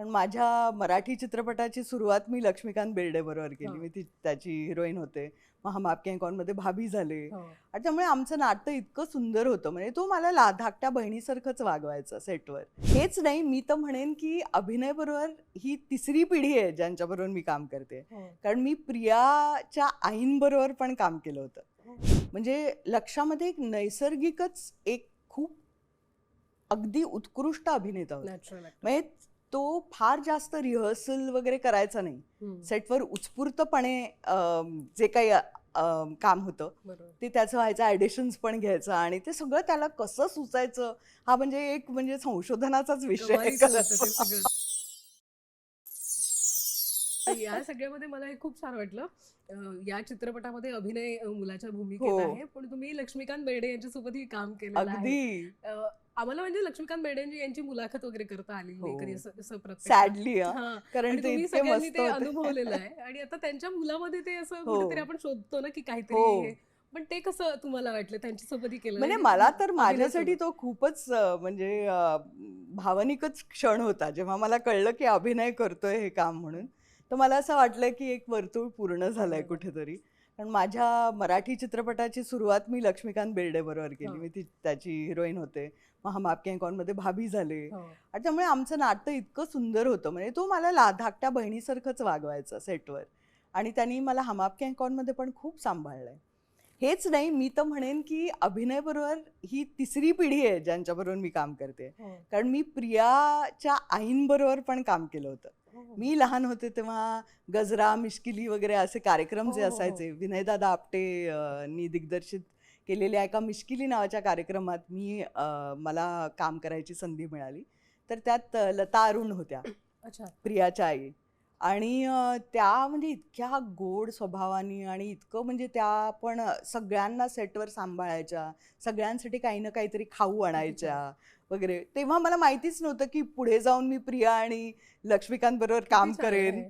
कारण माझ्या मराठी चित्रपटाची सुरुवात मी लक्ष्मीकांत बेर्डे बरोबर केली हा. मी ती त्याची हिरोईन होते मग हम आपके कॉनमध्ये भाभी झाले हो. आणि त्यामुळे आमचं नातं इतकं सुंदर होतं म्हणजे तो मला ला धाकट्या बहिणीसारखंच वागवायचं सेटवर हेच नाही मी तर म्हणेन की अभिनय बरोबर ही तिसरी पिढी आहे ज्यांच्याबरोबर मी काम करते हो. कारण मी प्रियाच्या आईंबरोबर पण काम केलं होतं म्हणजे लक्षामध्ये एक नैसर्गिकच एक खूप अगदी उत्कृष्ट अभिनेता होता. म्हणजे तो फार जास्त रिहर्सल वगैरे करायचा नाही. सेटवर उत्स्फूर्तपणे जे काही काम होतं. ते त्याचं व्हायचं ॲडिशन्स पण घ्यायचं आणि ते सगळं त्याला कसं सुचायचं हा म्हणजे एक म्हणजे संशोधनाचाच विषय या सगळ्यामध्ये मला हे खूप छान वाटलं या चित्रपटामध्ये अभिनय मुलाच्या भूमिकेत हो. आहे पण तुम्ही लक्ष्मीकांत बेर्डे यांच्यासोबतही काम आहे अगदी आम्हाला म्हणजे लक्ष्मीकांत बेर्डे यांची- मुलाखत वगैरे करता आली. कधी. सॅडली हां. कारण ते तुम्ही सगळ्यांनी अनुभवलेलं आहे आणि आता त्यांच्या मुलामध्ये ते असं हो. कुठेतरी आपण शोधतो ना की काहीतरी. पण ते कसं तुम्हाला वाटलं त्यांच्यासोबतही केलं म्हणजे? मला तर माझ्यासाठी. तो खूपच म्हणजे भावनिकच क्षण होता जेव्हा मला कळलं की अभिनय करतोय हे काम म्हणून तर मला असं वाटलं की एक वर्तुळ पूर्ण झालंय. कुठेतरी. कारण माझ्या मराठी चित्रपटाची सुरुवात मी लक्ष्मीकांत बेर्डे बरोबर केली. हा. मी ती त्याची हिरोईन होते. मग हम आपके हैं कॉनमध्ये भाभी झाले. हो. आणि त्यामुळे आमचं नातं इतकं सुंदर होतं. म्हणजे तो मला ला धाकट्या बहिणीसारखंच वागवायचं सेटवर. आणि त्यांनी मला हम आपके हैं कॉनमध्ये पण खूप सांभाळलंय. हेच नाही मी तर म्हणेन की अभिनय बरोबर ही तिसरी पिढी आहे ज्यांच्याबरोबर मी काम करते. हो. कारण मी प्रियाच्या आईंबरोबर पण काम केलं होतं. हो. मी लहान होते तेव्हा गजरा मिश्किली वगैरे असे कार्यक्रम जे हो, हो, हो. असायचे. विनयदादा आपटे नी दिग्दर्शित केलेल्या एका मिश्किली नावाच्या कार्यक्रमात मी मला काम करायची संधी मिळाली. तर त्यात लता अरुण होत्या. प्रियाच्या आई. आणि त्या म्हणजे इतक्या गोड स्वभावानी आणि इतकं म्हणजे त्या पण सगळ्यांना सेटवर सांभाळायच्या सगळ्यांसाठी काही ना काहीतरी खाऊ आणायच्या वगैरे. तेव्हा मला माहितीच नव्हतं की पुढे जाऊन मी प्रिया आणि लक्ष्मीकांत बरोबर काम करेन.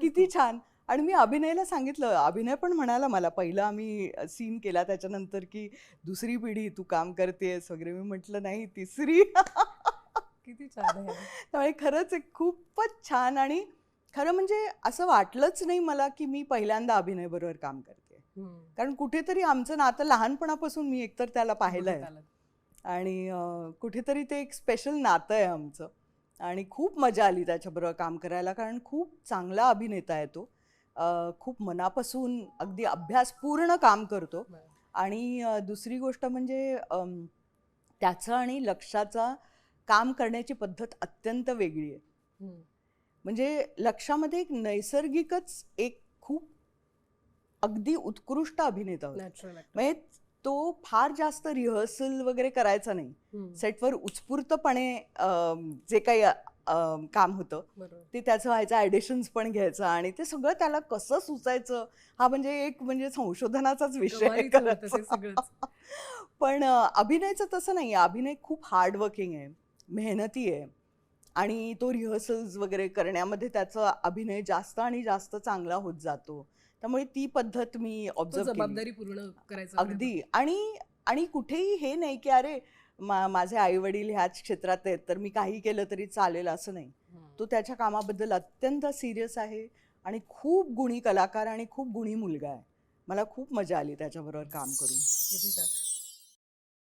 किती. छान. आणि मी अभिनयला सांगितलं अभिनय पण म्हणाला मला. पहिलं आम्ही सीन केला त्याच्यानंतर की दुसरी पिढी तू काम करतेस वगैरे. मी म्हटलं नाही तिसरी. किती छान आहे. त्यामुळे खरंच खूपच छान आणि खरं म्हणजे असं वाटलंच नाही मला की मी पहिल्यांदा अभिनय बरोबर काम करते. कारण कुठेतरी आमचं नातं लहानपणापासून मी एकतर त्याला पाहिलं आहे. आणि कुठेतरी ते एक स्पेशल नातं आहे आमचं आणि खूप मजा आली त्याच्याबरोबर काम करायला कारण खूप चांगला अभिनेता आहे तो खूप मनापासून अगदी अभ्यासपूर्ण काम करतो. आणि दुसरी गोष्ट म्हणजे त्याचं आणि लक्षाचा काम करण्याची पद्धत अत्यंत वेगळी आहे. म्हणजे लक्षामध्ये एक नैसर्गिकच एक खूप अगदी उत्कृष्ट अभिनेता होता. म्हणजे तो फार जास्त रिहर्सल वगैरे करायचा नाही. सेटवर उत्स्फूर्तपणे जे काही काम होतं. ते त्याचं व्हायचं ॲडिशन्स पण घ्यायचं आणि ते सगळं त्याला कसं सुचायचं हा म्हणजे एक म्हणजे संशोधनाचाच विषय. पण अभिनयचं तसं नाही अभिनय खूप हार्डवर्किंग आहे मेहनती आहे आणि तो रिहर्सल्स वगैरे करण्यामध्ये त्याचा अभिनय जास्त आणि जास्त चांगला होत जातो. त्यामुळे ती पद्धत मी ऑब्झर्व जबाबदारी पूर्ण करायचा अगदी. आणि आणि कुठेही हे नाही की अरे मा माझे आई वडील ह्याच क्षेत्रात आहेत तर मी काही केलं तरी चालेल असं नाही. तो त्याच्या कामाबद्दल अत्यंत सिरियस आहे आणि खूप गुणी कलाकार आणि खूप गुणी मुलगा आहे. मला खूप मजा आली त्याच्याबरोबर काम करून.